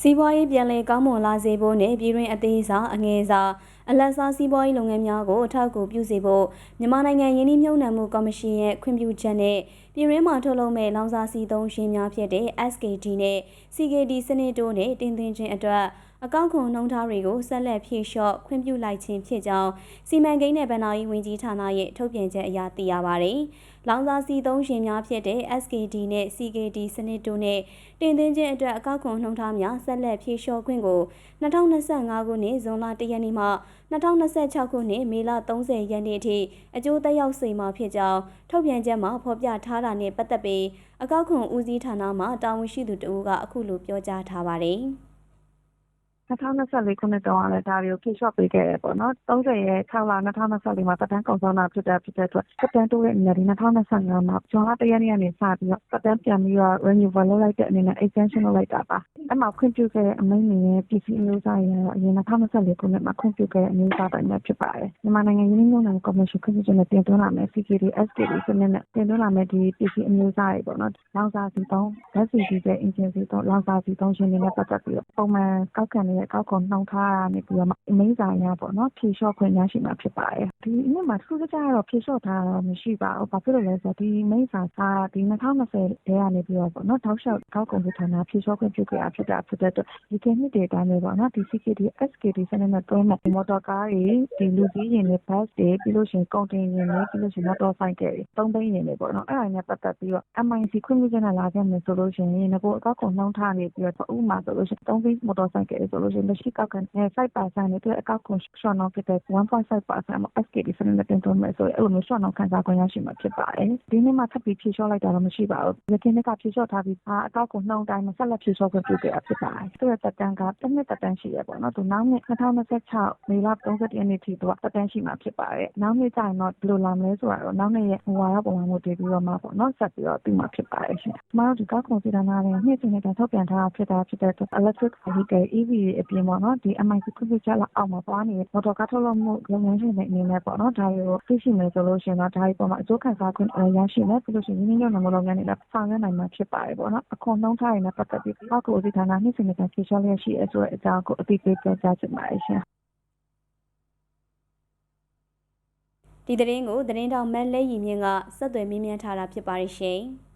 စီးပွားရေးပြန်လည်ကောင်းမွန်လာစေဖို့နဲ့ပြည်တွင်းအသေးစားအငယ်စားအလတ်စားစီးပွားရေးလုပ်ငန်းများကိုအထောက်အကူပြုစေဖို့မြန်မာနိုင်ငံယင်းနှိမ့်မြုံနယ်မှုကော်မရှင်ရဲ့ခွင့်ပြုချက်နဲ့ပြည်တွင်းမှာထုတ်လုပ်မဲ့လောင်စာစီသုံးရှင်များဖြစ်တဲ့ SKD နဲ့ CKD စနစ်တို့နဲ့တင်သွင်းခြင်းအတွက် အကောင့်ခွန်နှုန်းထားတွေကိုဆက်လက်ဖြည့်လျှော့ခွင့်ပြုလိုက်ခြင်းဖြစ်ကြောင်းစီမံကိန်းနဲ့ဗဏ္ဍာရေးဝန်ကြီးဌာနရဲ့ထုတ်ပြန်ချက်အရသိရပါတယ်။လောင်စာစီသုံးရှင်များဖြစ်တဲ့ SKD နဲ့ CKD စနစ်တို့နဲ့တင်သွင်းခြင်းအတွက်အကောက်ခွန်နှုန်းထားများဆက်လက်ဖြည့်လျှော့ခွင့်ကို2025ခုနှစ်ဇွန်လ1ရက်နေ့မှ2026ခုနှစ်မေလ30ရက်နေ့အထိအကျိုးသက်ရောက်စေမှာဖြစ်ကြောင်းထုတ်ပြန်ချက်မှာဖော်ပြထားတာနဲ့ပတ်သက်ပြီးအကောက်ခွန်ဦးစီးဌာနမှတာဝန်ရှိသူတဦးကအခုလိုပြောကြားထားပါတယ်။ 2024ခုနှစ်တုန်းကလည်းဒါတွေကိုဖြည့်လျှော့ပေးခဲ့တယ်ပေါ့နော်30ရက်6လ2024မှာတက်တန်းကုန်ဆုံးတာဖြစ်တဲ့ဖြစ်တဲ့အတွက်တက်တန်းတိုးတဲ့အနေနဲ့ဒီ2025မှာဇွန်လ1ရက်နေ့ကနေစပြီးတော့တက်တန်းပြန်ပြီးတော့ renewal လုပ်လိုက်တဲ့အနေနဲ့ extension လုပ်လိုက်တာပါအဲ့မှာခွင့်ပြုခဲ့တဲ့အမိန့်တွေရဲ့ပြည်စည်းအမျိုးအစားတွေကတော့အရင်2024ခုနှစ်မှာခွင့်ပြုခဲ့တဲ့အမျိုးအစားတိုင်းပဲဖြစ်ပါတယ်မြန်မာနိုင်ငံရင်းနှီးမြှုပ်နှံမှုကော်မရှင်ခွင့်ပြုချက်နဲ့တင်သွင်းလာမယ် CKD SKD စနစ်နဲ့တင်သွင်းလာမယ်ဒီပြည်စည်းအမျိုးအစားတွေပေါ့နော်လောင်စာစီသုံး gas စီတဲ့ engine စီသုံးလောင်စာစီသုံးရှင်တွေနဲ့ပတ်သက်ပြီးတော့ပုံမှန်ကောက်ခံနေတဲ့ကောက်ခွန်နှုန်းထားကနေပြီးတော့အမိန့်စာရပေါ့နော်ဖြေလျှော့ခွင့်ရရှိမှာဖြစ်ပါတယ်ဒီအနှစ်မှာထူးခြားတော့ဖြေလျှော့ထားတာမရှိပါဘူးဘာဖြစ်လို့လဲဆိုတော့ဒီမိန့်စာကဒီ2020တဲကနေပြီးတော့ပေါ့နော်တောက်လျှောက်ကောက်ကုန်ဌာနဖြေလျှော့ခွင့်ပြုခဲ့တာဖြစ်တာဖြစ်တဲ့အတွက်ဒီကနေ့တွေတိုင်းပဲပေါ့နော်ဒီ CKD SKD စနစ်နဲ့တွဲမဲ့မော်တော်ကားတွေဒီလူကြီးရင်တွေ bus တွေပြီးလို့ရှိရင်ကုန်တင်ရင်တွေပြီးလို့ရှိရင် motor cycle တွေသုံးသိန်းရင်တွေပေါ့နော်အဲ့ဒါနဲ့ပတ်သက်ပြီးတော့ MIC ခွင့်ပြုချက်နဲ့လာခဲ့မယ်ဆိုလို့ရှိရင်ငါကအကောက်ကုန်နှုန်းထားနေပြီးတော့ဥပမာဆိုလို့ရှိရင်သုံးသိန်း motor cycle တွေဆိုလို့ရှိရင်လက်ရှိကောက်ခံ5%နဲ့တွေ့အကောက်ခွန်ရှော့နှောင်းဖြစ်တဲ့1.5%မှာ SKD စနစ်နဲ့တင်သွင်းမယ်ဆိုရင်အဲ့လိုမျိုးရှော့နှောင်းခံစားခွင့်ရရှိမှာဖြစ်ပါတယ်ဒီနေ့မှထပ်ပြီးဖြေလျှော့လိုက်တာတော့မရှိပါဘူးရခိုင်ကဖြေလျှော့ထားပြီးအာအကောက်ခွန်နှုန်းတိုင်းမှာဆက်လက်ဖြေလျှော့ခွင့်ပြုခဲ့တာဖြစ်ပါတယ်သူ့ရဲ့တက်တန်းကတစ်နှစ်တက်တန်းရှိရပေါ့နော်သူနောက်နှစ်2026မေလ30ရက်နေ့ထိသူကတက်တန်းရှိမှာဖြစ်ပါတယ်နောက်နှစ်ကျရင်တော့ဘယ်လိုလာမလဲဆိုတာတော့နောက်နှစ်ရဲ့ဟိုဝါရောက်ပုံမှန်မှုတည်ပြီးတော့မှပေါ့နော်ဆက်ပြီးတော့ပြီးမှာဖြစ်ပါတယ်ရှင်ကျမတို့ဒီကောက်ခွန်စီတနာနဲ့နှစ်စဉ်နဲ့ထုတ်ပြန်ထားတာဖြစ်တာဖြစ်တဲ့ electric vehicle EV အပြင်ပေါ့နော် ဒီ MIC ခွင့်ပြုချက်လောက်အောက်မှာသွားနေတဲ့ မော်တော်ကားထုတ်လုပ်မှု လုပ်ငန်းရှင်တွေအနေနဲ့ပေါ့နော် ဒါတွေကို သိရှိမယ်ဆိုလို့ရှိရင်တော့ ဒါတွေပေါ်မှာ အကျိုးခံစားခွင့်ရရှိမယ် ပြီးလို့ရှိရင် ရင်းနှီးမြှုပ်နှံမှုလုပ်ငန်းတွေလည်း ဆောင်ရွက်နိုင်မှာဖြစ်ပါတယ်ပေါ့နော် အခွန်နှုန်းထားတွေနဲ့ ပတ်သက်ပြီးအောက်ကိုဒီဌာန နှစ်စဉ်နဲ့ဖြေလျှော့လျက်ရှိအဲဆိုတဲ့အကြောင်းကိုအသိပေးပြောကြားချင်ပါတယ်ရှင်ဒီသတင်းကို သတင်းတောင်မက်လက်ရီမြင့်က ဆက်သွယ်မြင်းမြန်းထားတာ ဖြစ်ပါတယ်ရှင်။